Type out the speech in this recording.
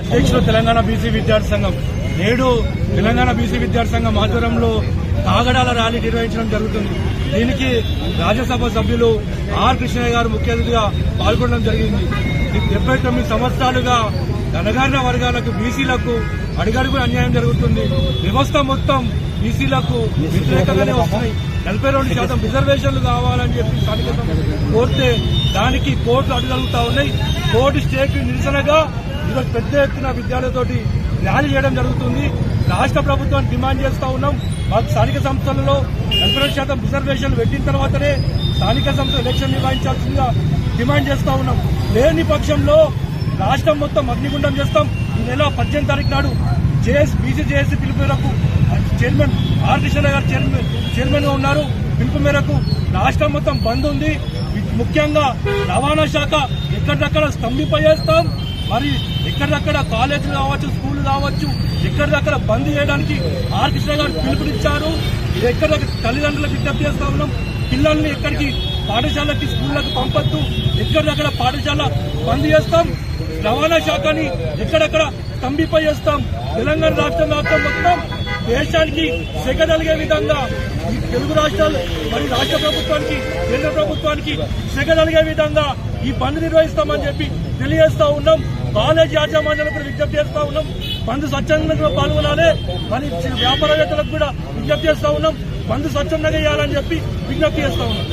అధ్యక్షుడు తెలంగాణ బీసీ విద్యార్థి సంఘం నేడు తెలంగాణ బీసీ విద్యార్థి సంఘం ఆధ్వర్యంలో కాగడాల ర్యాలీ నిర్వహించడం జరుగుతుంది. దీనికి రాజ్యసభ సభ్యులు ఆర్ కృష్ణయ్య గారు ముఖ్య అతిథిగా పాల్గొనడం జరిగింది. డెబ్బై తొమ్మిది సంవత్సరాలుగా ధనగారిన వర్గాలకు బీసీలకు అడిగడుగు అన్యాయం జరుగుతుంది. వ్యవస్థ మొత్తం బీసీలకు వ్యతిరేకంగానే వస్తున్నాయి. నలభై రెండు శాతం రిజర్వేషన్లు కావాలని చెప్పి స్థానిక కోరితే దానికి కోర్టు అడుగలుగుతా ఉన్నాయి. కోర్టు స్టేకి నిరసనగా ఈరోజు పెద్ద ఎత్తున విద్యార్థులతోటి ర్యాలీ చేయడం జరుగుతుంది. రాష్ట్ర ప్రభుత్వాన్ని డిమాండ్ చేస్తూ ఉన్నాం. మాకు స్థానిక సంస్థలలో నలభై శాతం రిజర్వేషన్లు పెట్టిన తర్వాతనే స్థానిక సంస్థ ఎలక్షన్ నిర్వహించాల్సిందిగా డిమాండ్ చేస్తా ఉన్నాం. లేని పక్షంలో రాష్ట్రం మొత్తం అగ్నిగుండం చేస్తాం. ఈ నెల పద్దెనిమిది తారీఖు నాడు జేఎస్ బీసీ జేఏసీ పిలుపు మేరకు చైర్మన్ ఆర్ కృష్ణ గారు చైర్మన్ చైర్మన్గా ఉన్నారు. పిలుపు మేరకు రాష్ట్రం మొత్తం బంద్ ఉంది. ముఖ్యంగా రవాణా శాఖ ఎక్కడెక్కడ స్తంభింపజేస్తాం. మరి ఎక్కడిదక్కడ కాలేజీలు కావచ్చు స్కూల్ కావచ్చు ఎక్కడిదక్కడ బంద్ చేయడానికి ఆర్ కృష్ణ గారు పిలుపునిచ్చారు. ఎక్కడిదక్కడ తల్లిదండ్రులకు విజ్ఞప్తి చేస్తా ఉన్నాం. పిల్లల్ని ఎక్కడికి పాఠశాలకి స్కూళ్ళకి పంపొద్దు. ఎక్కడిదక్కడ పాఠశాల బంద్ చేస్తాం. రవాణా శాఖని ఎక్కడెక్కడ స్తంభింపజేస్తాం. తెలంగాణ రాష్ట్రం రాష్ట్రం మొత్తం దేశానికి సెగదలిగే విధంగా తెలుగు రాష్ట్రాలు మరి రాష్ట్ర ప్రభుత్వానికి కేంద్ర ప్రభుత్వానికి సెగదలిగే విధంగా ఈ బంద్ నిర్వహిస్తామని చెప్పి తెలియజేస్తా ఉన్నాం. కాలేజ్ యాజమాన్యాలకు కూడా విజ్ఞప్తి చేస్తా ఉన్నాం. బంద్ స్వచ్ఛందంగా పాల్గొనాలి. మరి వ్యాపారవేత్తలకు కూడా విజ్ఞప్తి చేస్తా ఉన్నాం. బంద్ స్వచ్ఛందంగా చేయాలని చెప్పి విజ్ఞప్తి చేస్తా ఉన్నాం.